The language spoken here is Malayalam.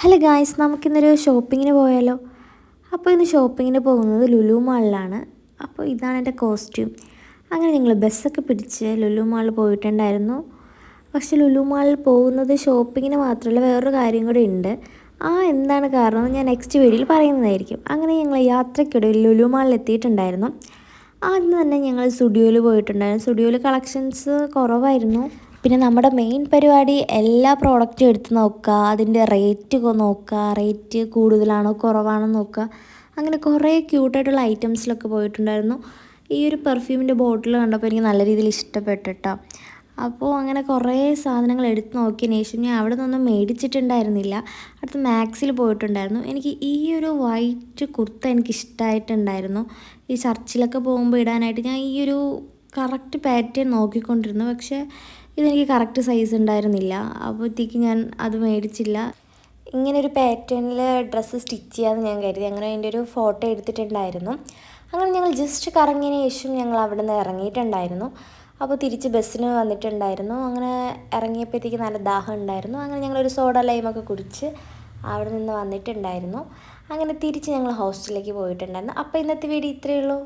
ഹലോ ഗായ്സ് നമുക്കിന്നൊരു ഷോപ്പിങ്ങിന് പോയാലോ? അപ്പോൾ ഇന്ന് ഷോപ്പിങ്ങിന് പോകുന്നത് ലുലു മാളിലാണ് അപ്പോൾ ഇതാണ് എന്റെ കോസ്റ്റ്യൂം അങ്ങനെ ഞങ്ങൾ ബസ്സൊക്കെ പിടിച്ച് ലുലു മാളിൽ പോയിട്ടുണ്ടായിരുന്നു. പക്ഷേ ലുലു മാളിൽ പോകുന്നത് ഷോപ്പിങ്ങിന് മാത്രമല്ല വേറൊരു കാര്യം കൂടി ഉണ്ട്. ആ എന്താണ് കാരണം ഞാൻ നെക്സ്റ്റ് വീഡിയോയിൽ പറയുന്നതായിരിക്കും. അങ്ങനെ ഞങ്ങൾ യാത്രയ്ക്കിടെ ലുലു മാളിൽ എത്തിയിട്ടുണ്ടായിരുന്നു. ആദ്യം തന്നെ ഞങ്ങൾ സ്റ്റുഡിയോയിൽ പോയിട്ടുണ്ടായിരുന്നു. സ്റ്റുഡിയോയിൽ കളക്ഷൻസ് കുറവായിരുന്നു. പിന്നെ നമ്മുടെ മെയിൻ പരിപാടി എല്ലാ പ്രോഡക്റ്റും എടുത്ത് നോക്കുക അതിന്റെ റേറ്റ് നോക്കുക റേറ്റ് കൂടുതലാണോ കുറവാണോ നോക്കുക. അങ്ങനെ കുറേ ക്യൂട്ടായിട്ടുള്ള ഐറ്റംസിലൊക്കെ പോയിട്ടുണ്ടായിരുന്നു. ഈ ഒരു പെർഫ്യൂമിന്റെ ബോട്ടിൽ കണ്ടപ്പോൾ എനിക്ക് നല്ല രീതിയിൽ ഇഷ്ടപ്പെട്ടു കേട്ടോ അപ്പോൾ അങ്ങനെ കുറേ സാധനങ്ങൾ എടുത്ത് നോക്കിയതിന് ശേഷം ഞാൻ അവിടെ നിന്നൊന്നും മേടിച്ചിട്ടുണ്ടായിരുന്നില്ല. അടുത്ത് മാക്സിൽ പോയിട്ടുണ്ടായിരുന്നു. എനിക്ക് ഈ ഒരു വൈറ്റ് കുർത്ത എനിക്ക് ഇഷ്ടമായിട്ടുണ്ടായിരുന്നു. ഈ ചർച്ചിലൊക്കെ പോകുമ്പോൾ ഇടാനായിട്ട് ഞാൻ ഈ ഒരു കറക്റ്റ് പാറ്റേൺ നോക്കിക്കൊണ്ടിരുന്നു. പക്ഷേ ഇതെനിക്ക് കറക്റ്റ് സൈസ് ഉണ്ടായിരുന്നില്ല. അപ്പോഴത്തേക്ക് ഞാൻ അത് മേടിച്ചില്ല. ഇങ്ങനെ ഒരു പാറ്റേണിൽ ഡ്രസ്സ് സ്റ്റിച്ച് ചെയ്യാമെന്ന് ഞാൻ കരുതി. അങ്ങനെ അതിന്റെ ഒരു ഫോട്ടോ എടുത്തിട്ടുണ്ടായിരുന്നു. അങ്ങനെ ഞങ്ങൾ ജസ്റ്റ് കറങ്ങിയതിന് ശേഷം ഞങ്ങൾ അവിടെ നിന്ന് ഇറങ്ങിയിട്ടുണ്ടായിരുന്നു. അപ്പോൾ തിരിച്ച് ബസ്സിന് വന്നിട്ടുണ്ടായിരുന്നു. അങ്ങനെ ഇറങ്ങിയപ്പോഴത്തേക്ക് നല്ല ദാഹം ഉണ്ടായിരുന്നു. അങ്ങനെ ഞങ്ങളൊരു സോഡ ലൈമൊക്കെ കുടിച്ച് അവിടെ നിന്ന് വന്നിട്ടുണ്ടായിരുന്നു. അങ്ങനെ തിരിച്ച് ഞങ്ങൾ ഹോസ്റ്റലിലേക്ക് പോയിട്ടുണ്ടായിരുന്നു. അപ്പോൾ ഇന്നത്തെ വീഡിയോ ഇത്രയേ ഉള്ളൂ.